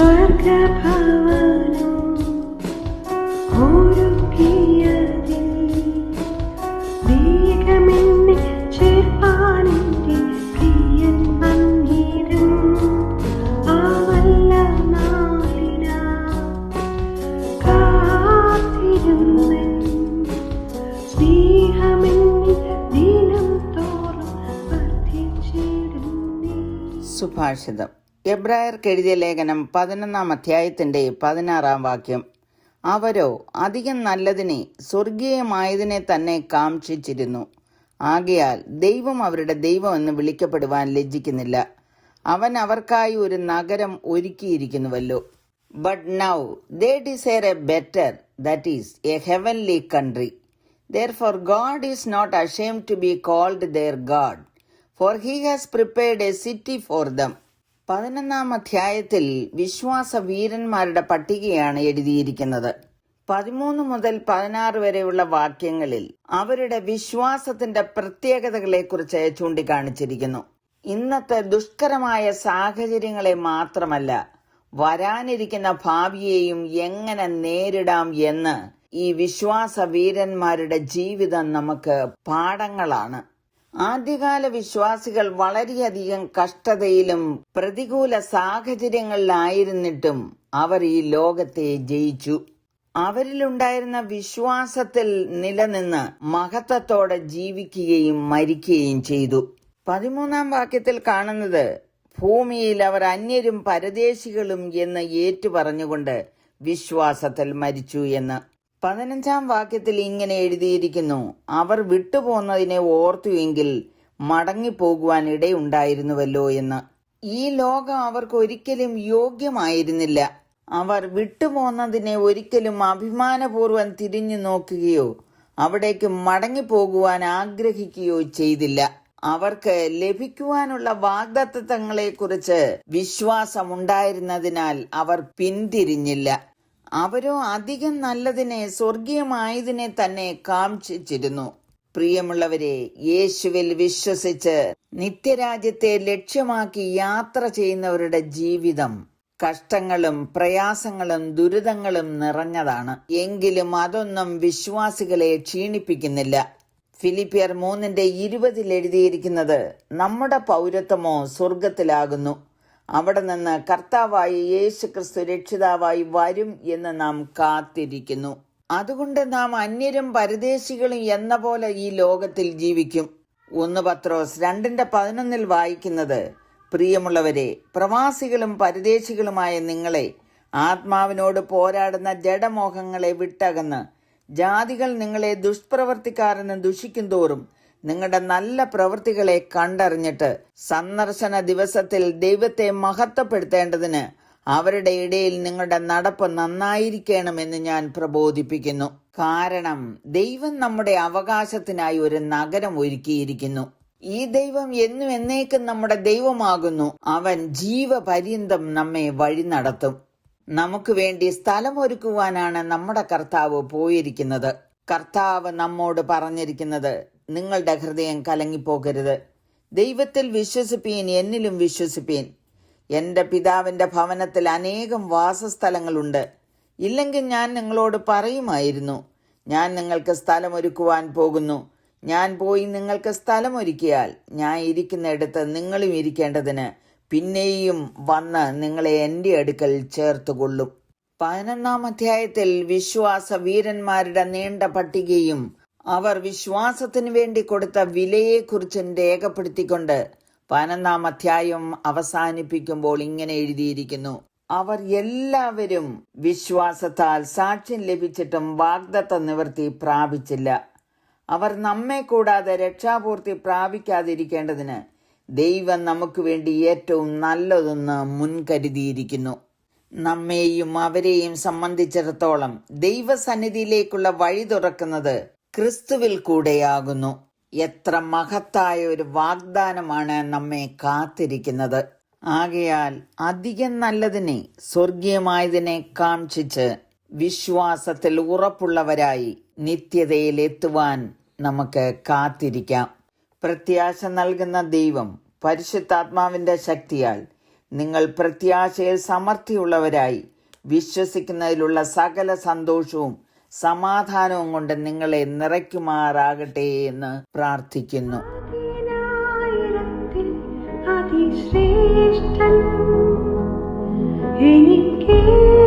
സ്വർഗഭവനം ഒരുക്കിയതിൽ വേഗമെന്നെ ചേർപ്പാനെന്റെ പ്രിയൻ വന്നിരും ആ വല്ല നാളിനാ കാത്തിരുന്നൻ സ്നേഹമെന്നിൽ ദിനം തോറും വർദ്ധിച്ചിടുന്നേ. സുഭാഷിതം. എബ്രായർക്ക് എഴുതിയ ലേഖനം പതിനൊന്നാം അധ്യായത്തിന്റെ പതിനാറാം വാക്യം. അവരോ അധികം നല്ലതിനെ സ്വർഗീയമായതിനെ തന്നെ കാംക്ഷിച്ചിരുന്നു. ആകയാൽ ദൈവം അവരുടെ ദൈവം എന്ന് വിളിക്കപ്പെടുവാൻ ലജ്ജിക്കുന്നില്ല. അവൻ അവർക്കായി ഒരു നഗരം ഒരുക്കിയിരിക്കുന്നുവല്ലോ. But now they desire a better that is a heavenly country therefore God is not ashamed to be called their God for he has prepared a city for them. പതിനൊന്നാം അധ്യായത്തിൽ വിശ്വാസ വീരന്മാരുടെ പട്ടികയാണ് എഴുതിയിരിക്കുന്നത്. പതിമൂന്ന് മുതൽ പതിനാറ് വരെയുള്ള വാക്യങ്ങളിൽ അവരുടെ വിശ്വാസത്തിന്റെ പ്രത്യേകതകളെക്കുറിച്ച് ചൂണ്ടിക്കാണിച്ചിരിക്കുന്നു. ഇന്നത്തെ ദുഷ്കരമായ സാഹചര്യങ്ങളെ മാത്രമല്ല വരാനിരിക്കുന്ന ഭാവിയെയും എങ്ങനെ നേരിടാം എന്ന് ഈ വിശ്വാസ വീരന്മാരുടെ ജീവിതം നമുക്ക് പാഠങ്ങളാണ്. ആദ്യകാല വിശ്വാസികൾ വളരെയധികം കഷ്ടതയിലും പ്രതികൂല സാഹചര്യങ്ങളിലായിരുന്നിട്ടും അവർ ഈ ലോകത്തെ ജയിച്ചു. അവരിലുണ്ടായിരുന്ന വിശ്വാസത്തിൽ നിലനിന്ന് മഹത്വത്തോടെ ജീവിക്കുകയും മരിക്കുകയും ചെയ്തു. പതിമൂന്നാം വാക്യത്തിൽ കാണുന്നത് ഭൂമിയിൽ അവർ അന്യരും പരദേശികളും എന്ന് ഏറ്റുപറഞ്ഞുകൊണ്ട് വിശ്വാസത്തിൽ മരിച്ചു എന്ന്. പതിനഞ്ചാം വാക്യത്തിൽ ഇങ്ങനെ എഴുതിയിരിക്കുന്നു. അവർ വിട്ടുപോന്നതിനെ ഓർത്തുവെങ്കിൽ മടങ്ങിപ്പോകുവാൻ ഇടയുണ്ടായിരുന്നുവല്ലോ എന്ന്. ഈ ലോകം അവർക്ക് ഒരിക്കലും യോഗ്യമായിരുന്നില്ല. അവർ വിട്ടുപോന്നതിനെ ഒരിക്കലും അഭിമാനപൂർവം തിരിഞ്ഞു നോക്കുകയോ അവിടേക്ക് മടങ്ങിപ്പോകുവാൻ ആഗ്രഹിക്കുകയോ ചെയ്തില്ല. അവർക്ക് ലഭിക്കുവാനുള്ള വാഗ്ദത്തങ്ങളെക്കുറിച്ച് വിശ്വാസമുണ്ടായിരുന്നതിനാൽ അവർ പിന്തിരിഞ്ഞില്ല. അവരോ അധികം നല്ലതിനെ സ്വർഗീയമായതിനെ തന്നെ കാംക്ഷിച്ചിരുന്നു. പ്രിയമുള്ളവരെ യേശുവിൽ വിശ്വസിച്ച് നിത്യരാജ്യത്തെ ലക്ഷ്യമാക്കി യാത്ര ചെയ്യുന്നവരുടെ ജീവിതം കഷ്ടങ്ങളും പ്രയാസങ്ങളും ദുരിതങ്ങളും നിറഞ്ഞതാണ്. എങ്കിലും അതൊന്നും വിശ്വാസികളെ ക്ഷീണിപ്പിക്കുന്നില്ല. ഫിലിപ്പിയർ മൂന്നിന്റെ ഇരുപതിൽ എഴുതിയിരിക്കുന്നത് നമ്മുടെ പൗരത്വമോ സ്വർഗത്തിലാകുന്നു അവിടെ നിന്ന് കർത്താവായി യേശു ക്രിസ്തു രക്ഷിതാവായി വരും എന്ന് നാം കാത്തിരിക്കുന്നു. അതുകൊണ്ട് നാം അന്യരും പരദേശികളും എന്ന പോലെ ഈ ലോകത്തിൽ ജീവിക്കും. ഒന്ന് പത്രോസ് രണ്ടിന്റെ പതിനൊന്നിൽ വായിക്കുന്നത് പ്രിയമുള്ളവരെ പ്രവാസികളും പരദേശികളുമായ നിങ്ങളെ ആത്മാവിനോട് പോരാടുന്ന ജഡമോഹങ്ങളെ വിട്ടകന്ന് ജാതികൾ നിങ്ങളെ ദുഷ്പ്രവർത്തിക്കാരെന്ന് ദുഷിക്കും തോറും നിങ്ങളുടെ നല്ല പ്രവൃത്തികളെ കണ്ടറിഞ്ഞിട്ട് സന്ദർശന ദിവസത്തിൽ ദൈവത്തെ മഹത്വപ്പെടുത്തേണ്ടതിന് അവരുടെ ഇടയിൽ നിങ്ങളുടെ നടപ്പ് നന്നായിരിക്കണമെന്ന് ഞാൻ പ്രബോധിപ്പിക്കുന്നു. കാരണം ദൈവം നമ്മുടെ അവകാശത്തിനായി ഒരു നഗരം ഒരുക്കിയിരിക്കുന്നു. ഈ ദൈവം എന്നും എന്നേക്കും നമ്മുടെ ദൈവമാകുന്നു. അവൻ ജീവപര്യന്തം നമ്മെ വഴി നടത്തും. നമുക്ക് വേണ്ടി സ്ഥലമൊരുക്കുവാനാണ് നമ്മുടെ കർത്താവ് പോയിരിക്കുന്നത്. കർത്താവ് നമ്മോട് പറഞ്ഞിരിക്കുന്നത് നിങ്ങളുടെ ഹൃദയം കലങ്ങിപ്പോകരുത്. ദൈവത്തിൽ വിശ്വസിപ്പീൻ എന്നിലും വിശ്വസിപ്പീൻ. എന്റെ പിതാവിന്റെ ഭവനത്തിൽ അനേകം വാസസ്ഥലങ്ങളുണ്ട്. ഇല്ലെങ്കിൽ ഞാൻ നിങ്ങളോട് പറയുമായിരുന്നു ഞാൻ നിങ്ങൾക്ക് സ്ഥലമൊരുക്കുവാൻ പോകുന്നു. ഞാൻ പോയി നിങ്ങൾക്ക് സ്ഥലമൊരുക്കിയാൽ ഞാൻ ഇരിക്കുന്നിടത്ത് നിങ്ങളും ഇരിക്കേണ്ടതിന് പിന്നെയും വന്ന് നിങ്ങളെ എന്റെ അടുക്കൽ ചേർത്തുകൊള്ളും. പതിനൊന്നാം അധ്യായത്തിൽ വിശ്വാസ വീരന്മാരുടെ നീണ്ട പട്ടികയും അവർ വിശ്വാസത്തിന് വേണ്ടി കൊടുത്ത വിലയെക്കുറിച്ച് രേഖപ്പെടുത്തിക്കൊണ്ട് പതിനൊന്നാം അധ്യായം അവസാനിപ്പിക്കുമ്പോൾ ഇങ്ങനെ എഴുതിയിരിക്കുന്നു. അവർ എല്ലാവരും വിശ്വാസത്താൽ സാക്ഷ്യം ലഭിച്ചിട്ടും വാഗ്ദത്ത നിവൃത്തി പ്രാപിച്ചില്ല. അവർ നമ്മെ കൂടാതെ രക്ഷാപൂർത്തി പ്രാപിക്കാതിരിക്കേണ്ടതിന് ദൈവം നമുക്ക് വേണ്ടി ഏറ്റവും നല്ലതെന്ന് മുൻകരുതിയിരിക്കുന്നു. നമ്മെയും അവരെയും സംബന്ധിച്ചിടത്തോളം ദൈവസന്നിധിയിലേക്കുള്ള വഴി തുറക്കുന്നത് ക്രിസ്തുവിൽ കൂടെയാകുന്നു. എത്ര മഹത്തായ ഒരു വാഗ്ദാനമാണ് നമ്മെ കാത്തിരിക്കുന്നത്. ആകയാൽ അധികം നല്ലതിനെ സ്വർഗീയമായതിനെ കാക്ഷിച്ച് വിശ്വാസത്തിൽ ഉറപ്പുള്ളവരായി നിത്യതയിൽ എത്തുവാൻ നമുക്ക് കാത്തിരിക്കാം. പ്രത്യാശ നൽകുന്ന ദൈവം പരിശുദ്ധാത്മാവിന്റെ ശക്തിയാൽ നിങ്ങൾ പ്രത്യാശയിൽ സമർത്ഥിയുള്ളവരായി വിശ്വസിക്കുന്നതിലുള്ള സകല സന്തോഷവും സമാധാനവും കൊണ്ട് നിങ്ങളെ നിറയ്ക്കുമാറാകട്ടെ എന്ന് പ്രാർത്ഥിക്കുന്നു. എനിക്കേറെ